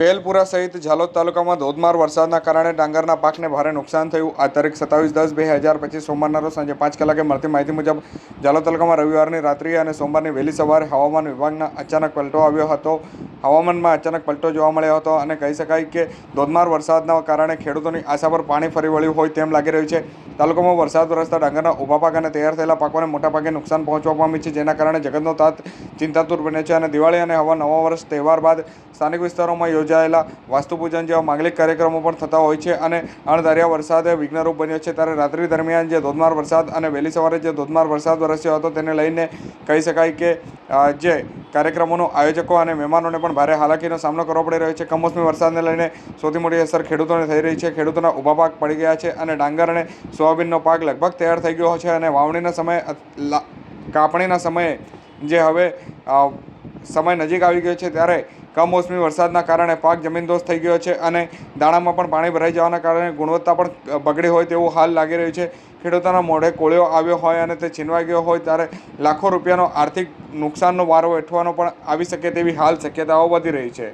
વેલપુરા સહિત ઝાલોદ તાલુકામાં ધોધમાર વરસાદના કારણે ડાંગરના પાકને ભારે નુકસાન થયું. આ તારીખ સત્તાવીસ દસ બે હજાર પચીસ સોમવારના રોજ સાંજે પાંચ કલાકે મળતી માહિતી મુજબ ઝાલોદ તાલુકામાં રવિવારની રાત્રિએ અને સોમવારની વહેલી સવારે હવામાન વિભાગના અચાનક પલટો આવ્યો હતો. હવામાનમાં અચાનક પલટો જોવા મળ્યો હતો અને કહી શકાય કે ધોધમાર વરસાદના કારણે ખેડૂતોની આશા પર પાણી ફરી વળ્યું હોય તેમ લાગી રહ્યું છે. તાલુકામાં વરસાદ વરસતા ડાંગરના ઊભા પાક અને તૈયાર થયેલા પાકોને મોટાભાગે નુકસાન પહોંચવા પામી છે, જેના કારણે જગતનો તાત ચિંતાતુર બને છે અને દિવાળી અને હવા નવા વર્ષ તહેવાર બાદ સ્થાનિક વિસ્તારોમાં યોજાયેલા વાસ્તુપૂજન જેવા માંગલિક કાર્યક્રમો પણ થતા હોય છે અને અણધાર્યા વરસાદે વિઘ્નરૂપ બન્યો છે. ત્યારે રાત્રિ દરમિયાન જે ધોધમાર વરસાદ અને વહેલી સવારે જે ધોધમાર વરસાદ વરસ્યો હતો, તેને લઈને કહી શકાય કે જે કાર્યક્રમોનો આયોજકો અને મહેમાનોને પણ ભારે હાલાકીનો સામનો કરવો પડી રહ્યો છે. કમોસમી વરસાદને લઈને સૌથી મોટી અસર ખેડૂતોને થઈ રહી છે. ખેડૂતોના ઊભા પાક પડી ગયા છે અને ડાંગર અને સોયાબીનનો પાક લગભગ તૈયાર થઈ ગયો છે અને વાવણીના સમયે કાપણીના સમયે જે હવે સમય નજીક આવી ગયો છે ત્યારે કમોસમી વરસાદના કારણે પાક જમીનદોસ્ત થઈ ગયો છે અને દાણામાં પણ પાણી ભરાઈ જવાના કારણે ગુણવત્તા પણ બગડી હોય તેવું હાલ લાગી રહ્યું છે. ખેડૂતોના મોઢે કોળિયો આવ્યો હોય અને તે છીનવાઈ ગયો હોય ત્યારે લાખો રૂપિયાનો આર્થિક નુકસાનનો વારો વેઠવાનો પણ આવી શકે તેવી હાલ શક્યતાઓ વધી રહી છે.